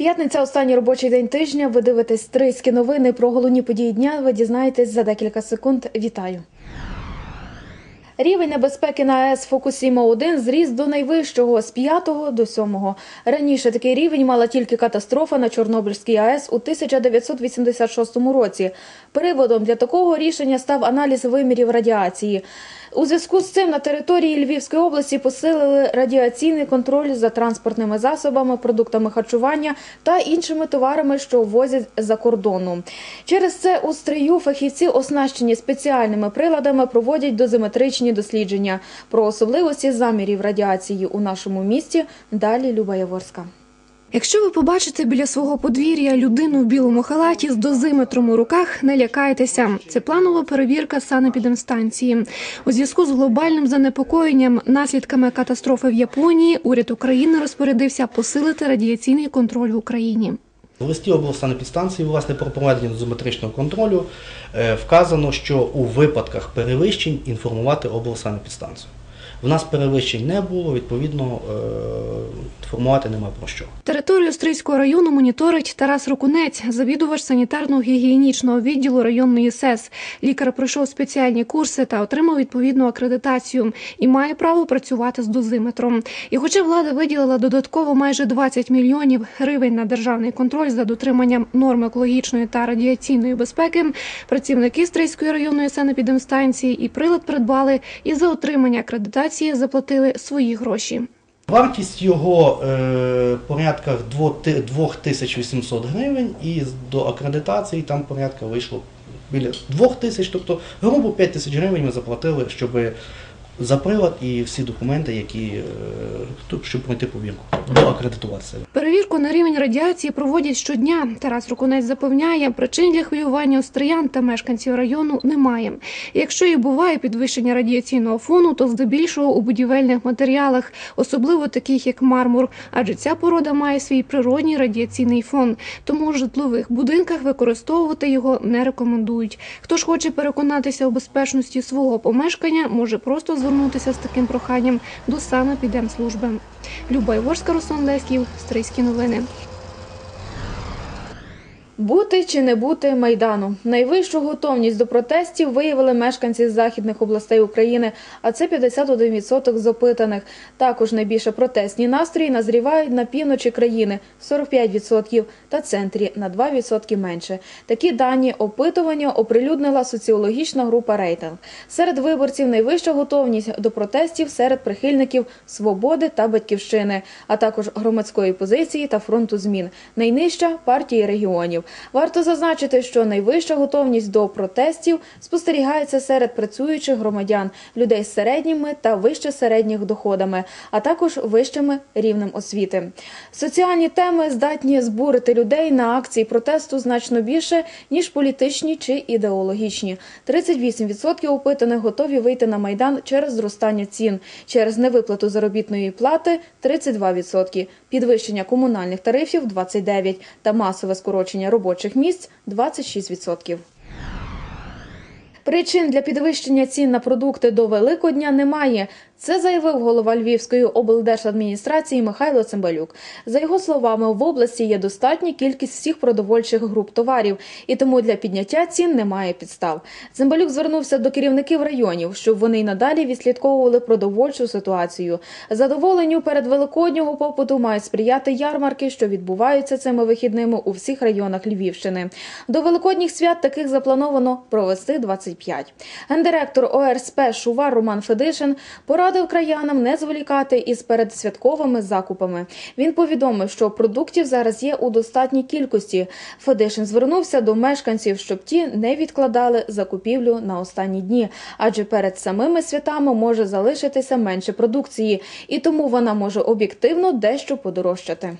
П'ятниця останній робочий день тижня. Ви дивитесь трийські новини про головні події дня. Ви дізнаєтесь за декілька секунд. Вітаю. Рівень небезпеки на АЕС Фокусіма 1 зріс до найвищого з 5 до 7. Раніше такий рівень мала тільки катастрофа на Чорнобильській АЕС у 1986 році. Приводом для такого рішення став аналіз вимірів радіації. У зв'язку з цим на території Львівської області посилили радіаційний контроль за транспортними засобами, продуктами харчування та іншими товарами, що ввозять за кордону. Через це у стрию фахівці, оснащені спеціальними приладами, проводять дозиметричні дослідження. Про особливості замірів радіації у нашому місті далі Люба Яворська. Якщо ви побачите біля свого подвір'я людину в білому халаті з дозиметром у руках, не лякайтеся. Це планова перевірка санепідемстанції. У зв'язку з глобальним занепокоєнням наслідками катастрофи в Японії уряд України розпорядився посилити радіаційний контроль в Україні. У листі облсанепідстанції, власне, про проведення дозиметричного контролю е, вказано, що у випадках перевищень інформувати облсанепідстанцію. В нас перевищень не було, відповідно, е, інформувати нема про що. Територію Стрийського району моніторить Тарас Рокунець, завідувач санітарно-гігієнічного відділу районної СЕС. Лікар пройшов спеціальні курси та отримав відповідну акредитацію і має право працювати з дозиметром. І хоча влада виділила додатково майже 20 мільйонів гривень на державний контроль за дотриманням норм екологічної та радіаційної безпеки, працівники Стрийської районної санепідемстанції і прилад придбали і за отримання акредитації заплатили свої гроші. Вартість його е, порядка 2800 гривень і до акредитації там порядка вийшло біля 2000, тобто грубо 5000 гривень ми заплатили, щоб за прилад і всі документи, які е, щоб пройти повірку, доакредитуватися. Перевірку на рівень радіації проводять щодня. Тарас Рукунець запевняє, причин для хвилювання остриян та мешканців району немає. Якщо і буває підвищення радіаційного фону, то здебільшого у будівельних матеріалах, особливо таких як мармур, адже ця порода має свій природній радіаційний фон. Тому у житлових будинках використовувати його не рекомендують. Хто ж хоче переконатися у безпечності свого помешкання, може просто звернутися з таким проханням до саме підемслужби. Люба Іворська, Руслан Леськів, Стрийські новини. Бути чи не бути майдану. Найвищу готовність до протестів виявили мешканці західних областей України, а це 51% з опитаних. Також найбільше протестні настрої назрівають на півночі країни 45% та центрі на 2% менше. Такі дані опитування оприлюднила соціологічна група рейтинг. Серед виборців найвища готовність до протестів серед прихильників свободи та батьківщини, а також громадської позиції та фронту змін. Найнижча партії регіонів. Варто зазначити, що найвища готовність до протестів спостерігається серед працюючих громадян, людей з середніми та вище середніх доходами, а також вищими рівнем освіти. Соціальні теми здатні збурити людей на акції протесту значно більше ніж політичні чи ідеологічні. 38% опитаних готові вийти на майдан через зростання цін, через невиплату заробітної плати 32%, підвищення комунальних тарифів 29% та масове скорочення робочих місць 26%. Причин для підвищення цін на продукти до Великодня немає. Це заявив голова Львівської облдержадміністрації Михайло Цимбалюк. За його словами, в області є достатня кількість всіх продовольчих груп товарів, і тому для підняття цін немає підстав. Цимбалюк звернувся до керівників районів, щоб вони й надалі відслідковували продовольчу ситуацію. Задоволенню перед великоднього попиту мають сприяти ярмарки, що відбуваються цими вихідними у всіх районах Львівщини. До великодніх свят таких заплановано провести 25. Гендиректор ОРСП Шувар Роман Федишин порадив краянам не зволікати із передсвятковими закупами. Він повідомив, що продуктів зараз є у достатній кількості. Федишин звернувся до мешканців, щоб ті не відкладали закупівлю на останні дні, адже перед самими святами може залишитися менше продукції, і тому вона може об'єктивно дещо подорожчати.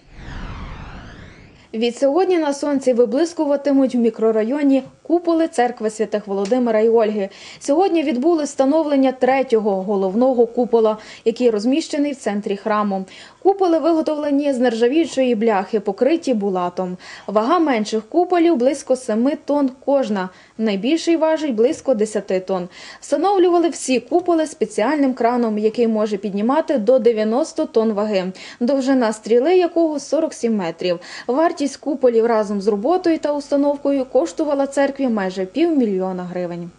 Від сьогодні на сонці виблискуватимуть в мікрорайоні куполи церкви святих Володимира і Ольги. Сьогодні відбули встановлення третього головного купола, який розміщений в центрі храму. Куполи виготовлені з нержавіючої бляхи, покриті булатом. Вага менших куполів близько 7 тонн кожна. Найбільший важить близько 10 тонн. Встановлювали всі куполи спеціальним краном, який може піднімати до 90 тонн ваги, довжина стріли якого 47 метрів. Вартість куполів разом з роботою та установкою коштувала церкві майже півмільйона гривень.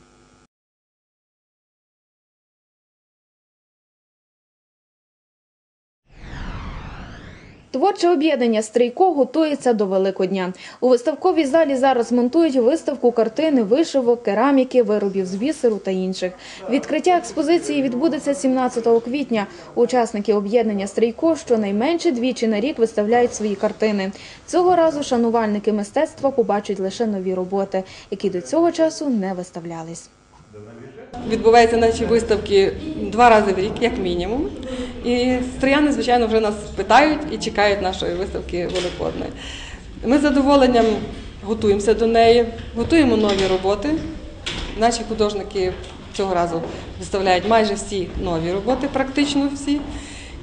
Творче об'єднання Стрійко готується до Великодня. У виставковій залі зараз монтують виставку картини, вишивок, кераміки, виробів з бісеру та інших. Відкриття експозиції відбудеться 17 квітня. Учасники об'єднання Стрійко щонайменше двічі на рік виставляють свої картини. Цього разу шанувальники мистецтва побачать лише нові роботи, які до цього часу не виставлялись. Відбуваються наші виставки два рази в рік, як мінімум. І стріяни, звичайно, вже нас питають і чекають нашої виставки великодної. Ми з задоволенням готуємося до неї, готуємо нові роботи. Наші художники цього разу виставляють майже всі нові роботи, практично всі.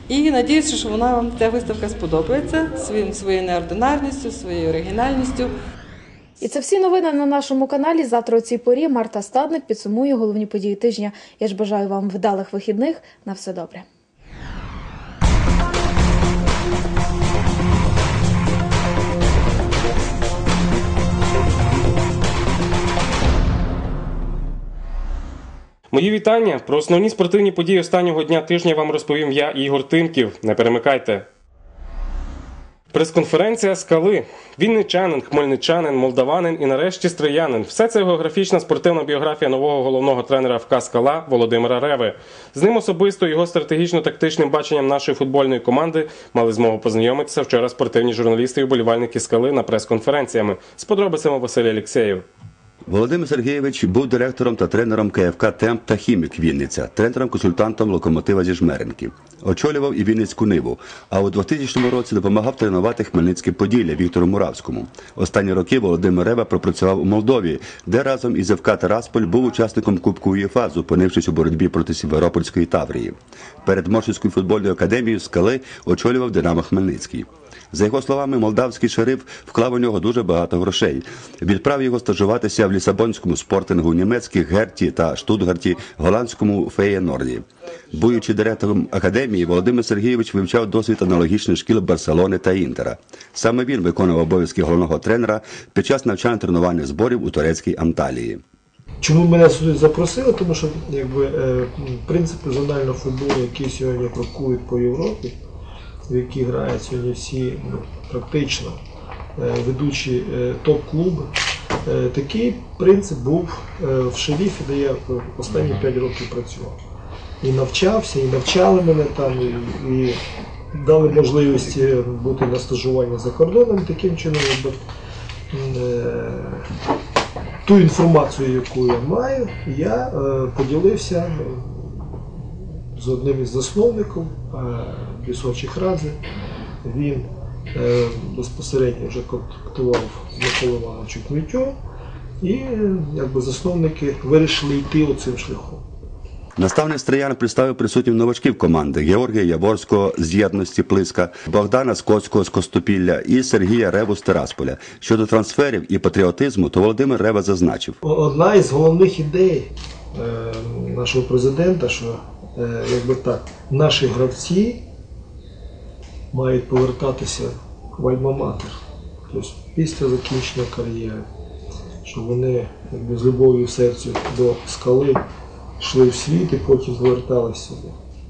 І надіюся, що вона вам ця виставка сподобається своїм своєю неординарністю, своєю оригінальністю. І це всі новини на нашому каналі. Завтра о цій порі Марта Стадник підсумує головні події тижня. Я ж бажаю вам вдалих вихідних. На все добре. Мої вітання про основні спортивні події останнього дня тижня вам розповім я, Ігор Тимків. Не перемикайте. Прес-конференція скали. Вінничанин, хмельничанин, молдаванин і нарешті стриянин. Все це географічна спортивна біографія нового головного тренера ФК Скала Володимира Реви. З ним особисто його стратегічно-тактичним баченням нашої футбольної команди мали змогу познайомитися вчора спортивні журналісти і вболівальники скали на прес-конференціями з подробицями Василь Алєксєєв. Володимир Сергійович був директором та тренером КФК Темп та Хімік Вінниця, тренером-консультантом локомотива зі Жмеренки. Очолював і Вінницьку Ниву, а у 2000 році допомагав тренувати Хмельницьке Поділля Віктору Муравському. Останні роки Володимир Рева пропрацював у Молдові, де разом із ФК Тарасполь був учасником Кубку УЄФА, зупинившись у боротьбі проти Сіверопольської Таврії. Перед Моршинською футбольною академією скали очолював Динамо Хмельницький. За його словами, молдавський шериф вклав у нього дуже багато грошей. Відправив його стажуватися в Лісабонському спортингу, німецьких Герті та Штутгарті, голландському Феєнорді. Будучи директором академії, Володимир Сергійович вивчав досвід аналогічних шкіл Барселони та Інтера. Саме він виконував обов'язки головного тренера під час навчально-тренувальних зборів у турецькій Анталії. Чому мене сюди запросили? Тому що якби, е, принципи зонального футболу, які сьогодні крокують по Європі, в які грають сьогодні всі ну, практично е, ведучі е, топ-клуби, е, такий принцип був в шерифі, де я останні 5 років працював. І навчався, і навчали мене там, і, і дали можливість бути на стажуванні за кордоном, таким чином, е, ту інформацію, яку я маю, я поділився е, з одним із засновників Лісовчих Рази. Він е, безпосередньо вже контактував з Миколою Івановичем Кмітьо, і якби засновники вирішили йти оцим шляхом. Наставник Стриян представив присутнім новачків команди Георгія Яворського з єдності Плиска, Богдана Скотського з Костопілля і Сергія Реву з Терасполя. Щодо трансферів і патріотизму, то Володимир Рева зазначив. Одна із головних ідей е, нашого президента, що е, якби так, наші гравці мають повертатися в Альма-Матер, тобто після закінчення кар'єри, щоб вони якби, з любов'ю в серці до скали йшли в світ і потім зверталися сюди.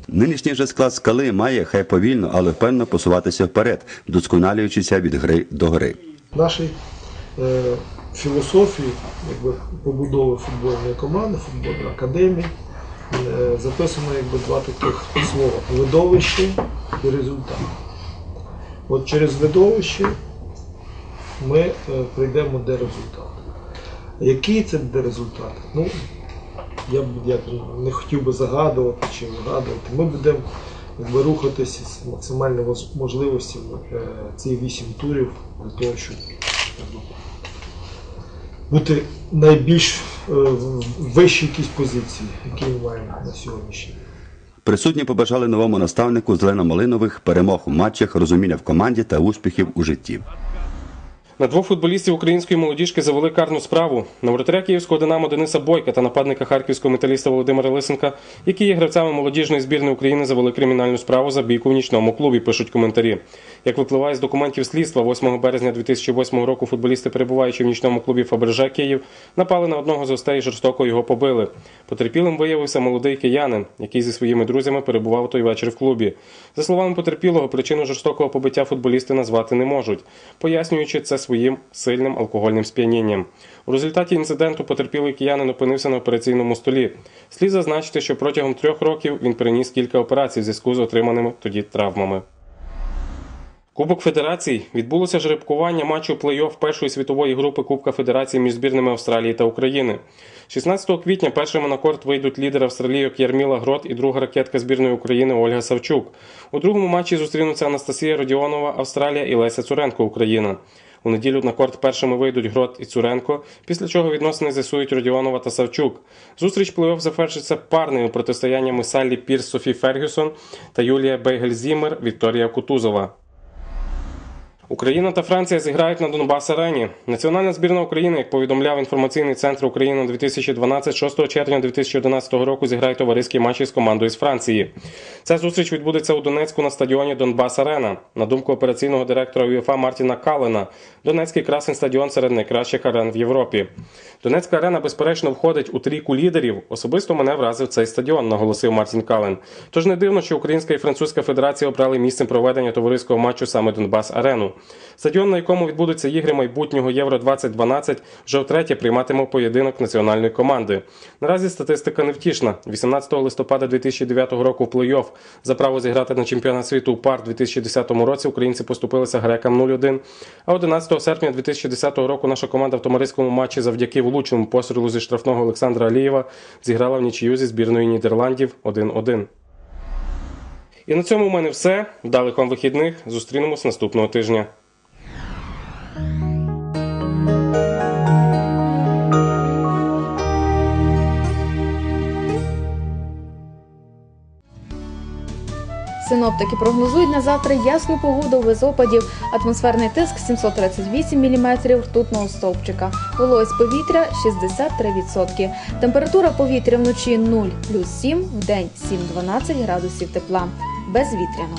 Нинішній же склад скали має хай повільно, але впевнено посуватися вперед, вдосконалюючися від гри до гри. нашій е, філософії якби, побудови футбольної команди, футбольної академії е, записано якби, два таких слова видовище і результат. От через видовище ми е, прийдемо до результату. Який це буде результат? Ну, я б як, не хотів би загадувати чи вигадувати. Ми будемо якби, рухатися з максимальними можливостями е, ці вісім турів для того, щоб бути найбільш е, вищій якійсь позиції, які ми маємо на сьогоднішній. Присутні побажали новому наставнику зелено-малинових перемог у матчах, розуміння в команді та успіхів у житті. На двох футболістів української молодіжки завели карну справу. На воротаря київського динамо Дениса Бойка та нападника харківського металіста Володимира Лисенка, які є гравцями молодіжної збірної України, завели кримінальну справу за бійку в нічному клубі. Пишуть коментарі. Як випливає з документів слідства, 8 березня 2008 року футболісти, перебуваючи в нічному клубі Фаберже Київ, напали на одного з гостей і жорстоко його побили. Потерпілим виявився молодий киянин, який зі своїми друзями перебував той вечір в клубі. За словами потерпілого, причину жорстокого побиття футболісти назвати не можуть, пояснюючи це своїм сильним алкогольним сп'янінням. У результаті інциденту потерпілий киянин опинився на операційному столі. Слід зазначити, що протягом трьох років він переніс кілька операцій в зв'язку з отриманими тоді травмами. Кубок Федерацій відбулося жеребкування матчу плей-офф першої світової групи Кубка Федерації між збірними Австралії та України. 16 квітня першими на корт вийдуть лідер австралійок Ярміла Грот і друга ракетка збірної України Ольга Савчук. У другому матчі зустрінуться Анастасія Родіонова, Австралія і Леся Цуренко, Україна. У неділю на корт першими вийдуть Грот і Цуренко, після чого відносини з'ясують Родіонова та Савчук. Зустріч плей-офф завершиться парними протистояннями Саллі Пірс Софі Фергюсон та Юлія Бейгель-Зімер Вікторія Кутузова. Україна та Франція зіграють на Донбас арені. Національна збірна України, як повідомляв інформаційний центр Україна 2012, 6 червня 2011 року зіграє товариські матчі з командою з Франції. Ця зустріч відбудеться у Донецьку на стадіоні Донбас Арена. На думку операційного директора УЄФА Мартіна Калена, Донецький красний стадіон серед найкращих арен в Європі. Донецька арена, безперечно, входить у трійку лідерів. Особисто мене вразив цей стадіон, наголосив Мартін Кален. Тож не дивно, що Українська і Французька Федерація обрали місцем проведення товариського матчу саме Донбас Арену. Стадіон, на якому відбудуться ігри майбутнього Євро 2012, вже втретє прийматиме поєдинок національної команди. Наразі статистика невтішна. 18 листопада 2009 року в плей-офф за право зіграти на чемпіонат світу у пар 2010 році українці поступилися грекам 0-1. А 11 серпня 2010 року наша команда в товариському матчі завдяки влучному пострілу зі штрафного Олександра Алієва зіграла в нічию зі збірною Нідерландів 1-1. І на цьому у мене все. Вдалих вам вихідних. Зустрінемось наступного тижня. Синоптики прогнозують на завтра ясну погоду без опадів, атмосферний тиск 738 мм ртутного стовпчика, вологість повітря 63%. Температура повітря вночі 0 плюс 7, в день 7-12 градусів тепла. Безвітряно.